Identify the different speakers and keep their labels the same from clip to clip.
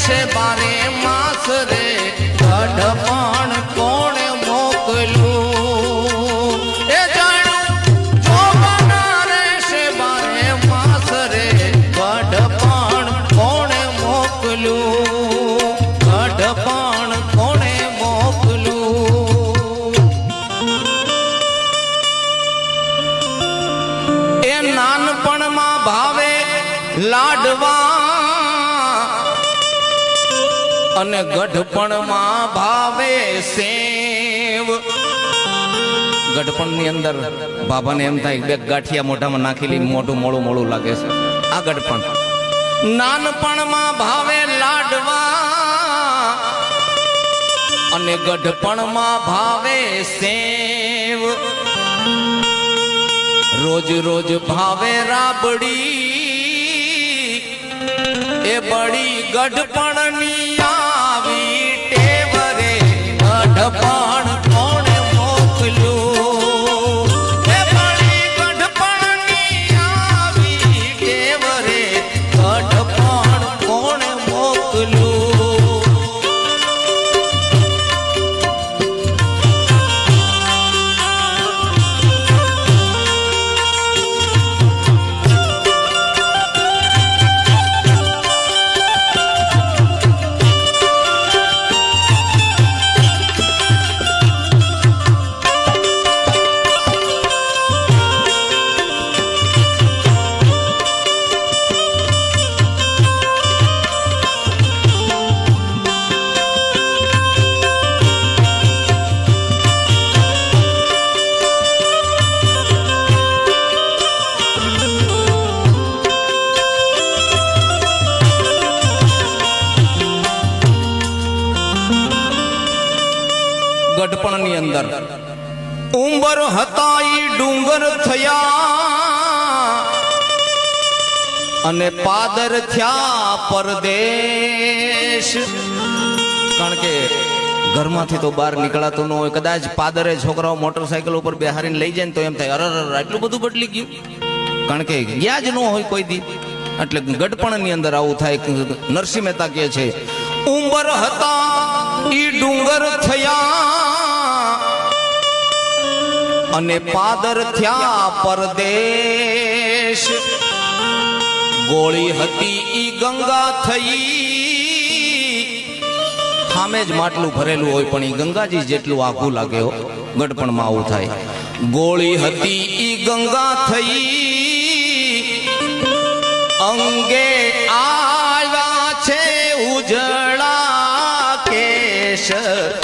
Speaker 1: રહેશે બારે માસ રે અઢપણ કોણે મોકલું એ જાણ્યું જો બન રહેશે બારે માસ રે અઢપણ કોણે મોકલું અઢપણ કોણે મોકલું એ નાનપણમાં ભાવે લાડવા અને ગઢપણમાં ભાવે સેવ. ગઢપણની અંદર બાબાને એમ થાય, બે ગાંઠિયા મોઢામાં નાખેલી મોઢું મોળું મોળું લાગે છે. આ ગઢપણ. નાનપણમાં ભાવે લાડવા. અને ગઢપણમાં ભાવે સેવ. રોજ રોજ ભાવે રાબડી. એ બળી ગઢપણની રે ગઢપણ ગઢપણની અંદર. ઉંબર હતા ઈ ડુંગર થયા અને પાદર થયા પરદેશ. કારણ કે ઘરમાંથી તો બહાર નીકળાતું ન હોય, કદાચ પાદરે છોકરાઓ મોટરસાયકલ ઉપર બેહારીને લઈ જાય ને તો એમ થાય અરે એટલું બધું બદલી ગયું. કારણ કે ગયા જ ન હોય કોઈ દી. એટલે ગઢપણની અંદર આવું થાય, નરસિંહ મહેતા કહે છે, ઉંબર હતા ઈ ડુંગર થયા અને પાદર થયા પરદેશ. ગોળી હતી ઈ ગંગા થઈ. સામે જ માટલું ભરેલું હોય પણ ઈ ગંગાજી જેટલું આઘું લાગે ગઢપણમાં આવું થાય. ગોળી હતી ઈ ગંગા થઈ. અંગે આવ્યા છે ઉજળા કેશ.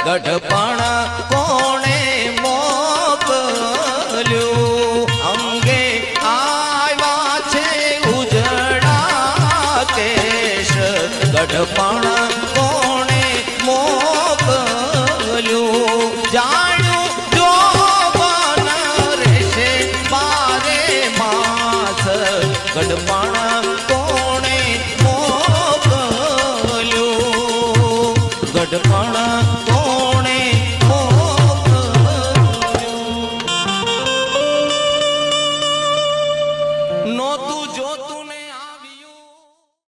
Speaker 1: ગઢપણ ગઢપણ કોણે મોકલ્યું? જાણ્યું જો બન રહેશે મારે માસ. ગઢપણ કોણે મોકલ્યું? ગઢપણ